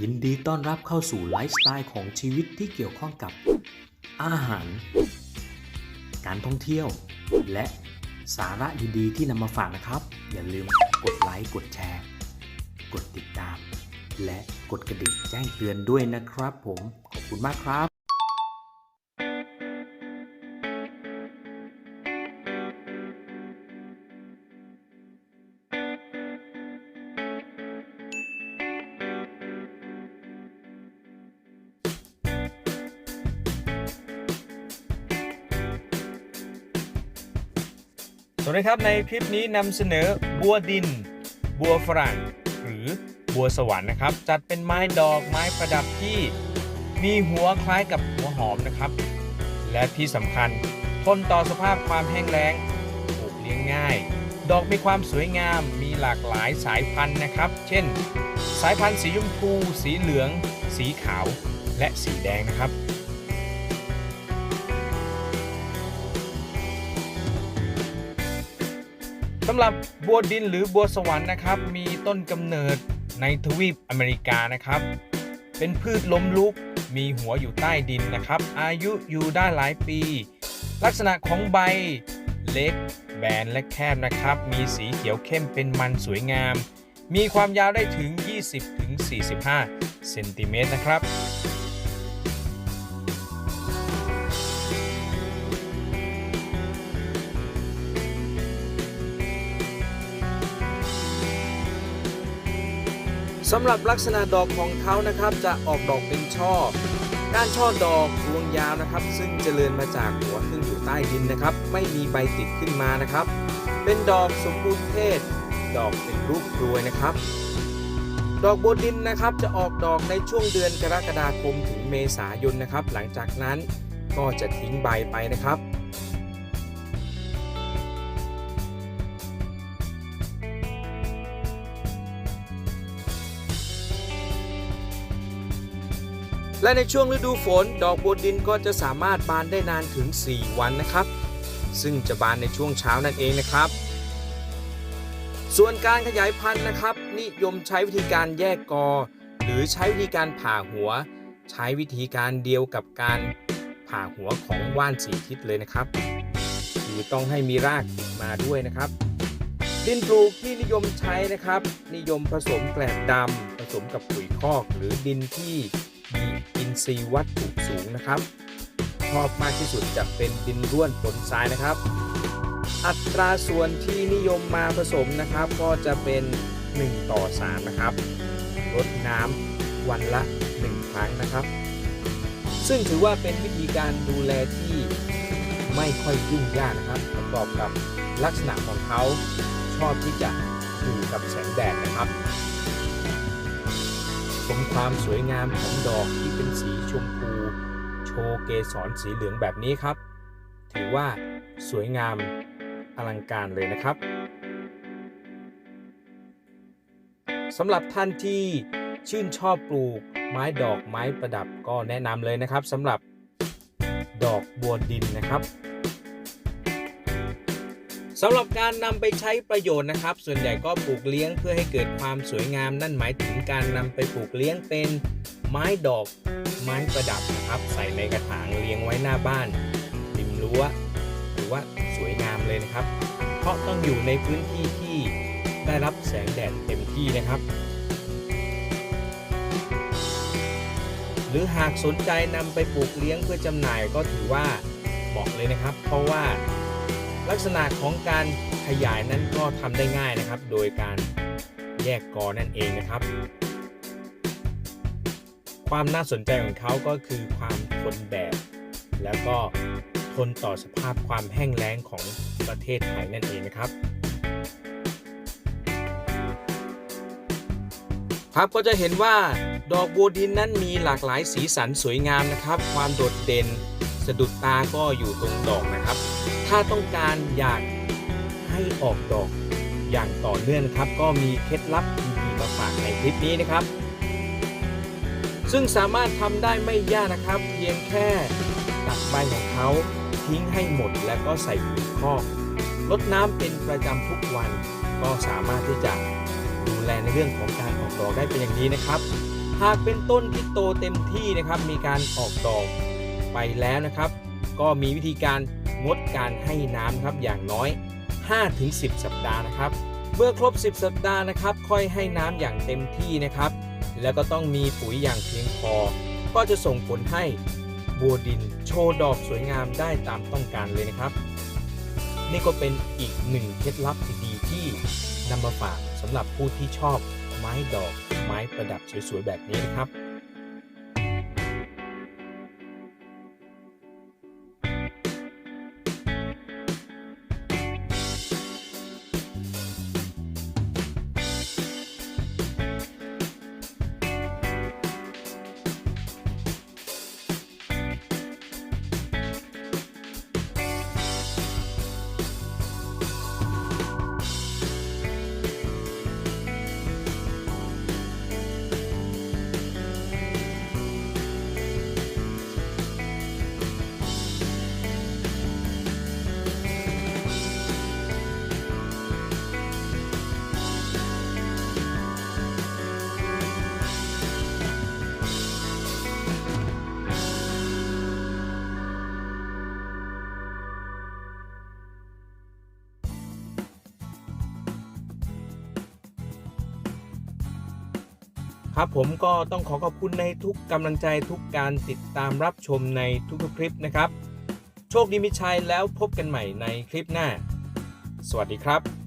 ยินดีต้อนรับเข้าสู่ไลฟ์สไตล์ของชีวิตที่เกี่ยวข้องกับอาหาร การท่องเที่ยว และสาระดีๆที่นำมาฝากนะครับ อย่าลืมกดไลค์กดแชร์ กดติดตาม และกดกระดิ่งแจ้งเตือนด้วยนะครับผม ขอบคุณมากครับ สวัสดีครับในคลิปนี้นำเสนอบัวดิน บัวฝรั่ง หรือบัวสวรรค์นะครับ จัดเป็นไม้ดอกไม้ประดับที่มีหัวคล้ายกับหัวหอมนะครับ และที่สำคัญทนต่อสภาพความแห้งแล้งปลูกเลี้ยงง่าย ดอกมีความสวยงามมีหลากหลายสายพันธุ์นะครับ เช่น สายพันธุ์สีชมพู สีเหลือง สีขาว และสีแดงนะครับ สำหรับบัวดินหรือบัวสวรรค์นะครับ มีต้นกำเนิดในทวีปอเมริกานะครับ เป็นพืชล้มลุก มีหัวอยู่ใต้ดินนะครับ อายุอยู่ได้หลายปี ลักษณะของใบเล็ก แบนและแคบนะครับ มีสีเขียวเข้มเป็นมันสวยงาม มีความยาวได้ถึง 20-45 เซนติเมตรนะครับ สำหรับลักษณะดอกของเขานะครับจะออกดอกเป็นช่อ ก้านช่อดอกรวงยาวนะครับ ซึ่งเจริญมาจากหัวซึ่งอยู่ใต้ดินนะครับ ไม่มีใบติดขึ้นมานะครับ เป็นดอกสมบูรณ์เพศ ดอกเป็นรูปกรวยนะครับ ดอกบัวดินนะครับจะออกดอกในช่วงเดือนกรกฎาคมถึงเมษายนนะครับ หลังจากนั้นก็จะทิ้งใบไปนะครับ และในช่วงฤดูฝน ดอกบัวดินก็จะสามารถบานได้นานถึง 4 วันนะครับ ซึ่งจะบานในช่วงเช้านั่นเองนะครับ ส่วนการขยายพันธุ์นะครับ นิยมใช้วิธีการแยกกอ หรือใช้วิธีการผ่าหัว ใช้วิธีการเดียวกับการผ่าหัวของว่านสีทิศเลยนะครับ คือต้องให้มีรากมาด้วยนะครับดินปลูกที่นิยมใช้นะครับ นิยมผสมแกลบดำผสมกับปุ๋ยคอกหรือดินที่ ทรีย์วัตถุสูงนะครับ ชอบมากที่สุดจะเป็นดินร่วนปนทรายนะครับ อัตราส่วนที่นิยมมาผสมนะครับ ก็จะเป็น 1 ต่อ 3 นะครับรดน้ำวันละ 1 ครั้งนะครับ ซึ่งถือว่าเป็นวิธีการดูแลที่ไม่ค่อยยุ่งยากนะครับ ประกอบกับลักษณะของเขาชอบที่จะอยู่กับแสงแดดนะครับ ชมความสวยงามของดอกที่เป็นสีชมพู โชว์เกสรสีเหลืองแบบนี้ครับ ถือว่าสวยงามอลังการเลยนะครับสำหรับท่านที่ชื่นชอบปลูกไม้ดอกไม้ประดับก็แนะนำเลยนะครับสำหรับดอกบัวดินนะครับ สำหรับการนำไปใช้ประโยชน์นะครับ ส่วนใหญ่ก็ปลูกเลี้ยงเพื่อให้เกิดความสวยงาม นั่นหมายถึงการนำไปปลูกเลี้ยงเป็นไม้ดอกไม้ประดับนะครับ ใส่ในกระถางเลี้ยงไว้หน้าบ้านริมรั้วหรือว่าสวยงามเลยนะครับ เพราะต้องอยู่ในพื้นที่ที่ได้รับแสงแดดเต็มที่นะครับ หรือหากสนใจนำไปปลูกเลี้ยงเพื่อจำหน่ายก็ถือว่าเหมาะเลยนะครับ เพราะว่า ลักษณะของการขยายนั้นก็ทำได้ง่ายนะครับ โดยการแยกกอนั่นเองนะครับ ความน่าสนใจของเขาก็คือความทนแดดแล้วก็ทนต่อสภาพความแห้งแล้งของประเทศไทยนั่นเองนะครับครับก็จะเห็นว่าดอกบัวดินนั้นมีหลากหลายสีสันสวยงามนะครับ ความโดดเด่น สะดุดตาก็อยู่ตรงดอกนะครับ ถ้าต้องการอยากให้ออกดอกอย่างต่อเนื่องครับ ก็มีเคล็ดลับดีๆมาฝากในคลิปนี้นะครับ ซึ่งสามารถทำได้ไม่ยากนะครับ เพียงแค่ตัดใบของเขาทิ้งให้หมดแล้วก็ใส่ปุ๋ยคอกลดน้ำเป็นประจำทุกวัน ก็สามารถที่จะดูแลในเรื่องของการออกดอกได้เป็นอย่างดีนะครับ หากเป็นต้นที่โตเต็มที่นะครับ มีการออกดอก ไปแล้วนะครับ ก็มีวิธีการงดการให้น้ำครับอย่างน้อย 5-10 สัปดาห์นะครับ เมื่อครบ 10 สัปดาห์นะครับ ค่อยให้น้ำอย่างเต็มที่นะครับ แล้วก็ต้องมีปุ๋ยอย่างเพียงพอ ก็จะส่งผลให้บัวดินโชว์ดอกสวยงามได้ตามต้องการเลยนะครับ นี่ก็เป็นอีกหนึ่งเคล็ดลับดีๆที่นำมาฝากสำหรับผู้ที่ชอบไม้ดอกไม้ประดับสวยๆแบบนี้นะครับ ครับผมก็ต้องขอขอบคุณในทุกกำลังใจทุกการติดตามรับชมในทุกๆคลิปนะครับ โชคดีมิชัยแล้วพบกันใหม่ในคลิปหน้า สวัสดีครับ